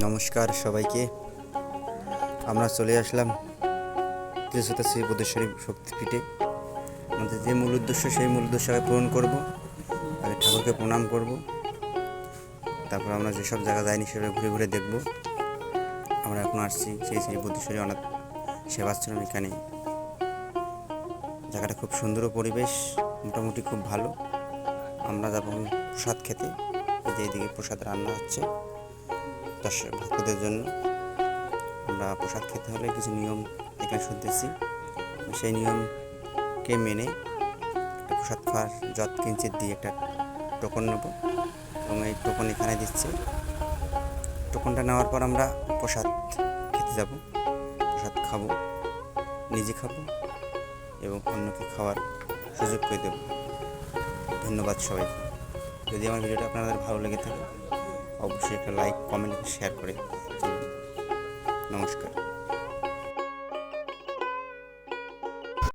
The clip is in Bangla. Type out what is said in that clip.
নমস্কার সবাইকে। আমরা চলে আসলাম ত্রিশতা শ্রী বুদ্ধেশ্বরী শক্তিপীঠে। আমাদের যে মূল উদ্দেশ্য, সেই মূল উদ্দেশ্য আগে পূরণ করব আগে ঠাকুরকে প্রণাম করব। তারপর আমরা যেসব জায়গা যাইনি, সেগুলো ঘুরে ঘুরে দেখব। আমরা এখন আসছি সেই শ্রী বুদ্ধেশ্বরী অনাথ সেবাশ্রম এখানে। জায়গাটা খুব সুন্দর পরিবেশ, মোটামুটি খুব ভালো। আমরা যাব প্রসাদ খেতে। এই যে এইদিকে প্রসাদ রান্না হচ্ছে। দর্শক ভক্তদের জন্য। আমরা প্রসাদ খেতে হলে কিছু নিয়ম এখানে শুনতেছি। সেই নিয়মকে মেনে একটা প্রসাদ খাওয়ার যত কিঞ্চিত দিয়ে একটা টোকন নেব এবং এই টোকন এখানে দিচ্ছে। টোকনটা নেওয়ার পর আমরা প্রসাদ খেতে যাব, প্রসাদ খাব, নিজে খাব এবং অন্যকে খাওয়ার সুযোগ করে দেব। ধন্যবাদ সবাইকে। যদি আমার ভিডিওটা আপনাদের ভালো লেগে থাকে অবশ্যই একটা লাইক কমেন্ট শেয়ার করে নমস্কার।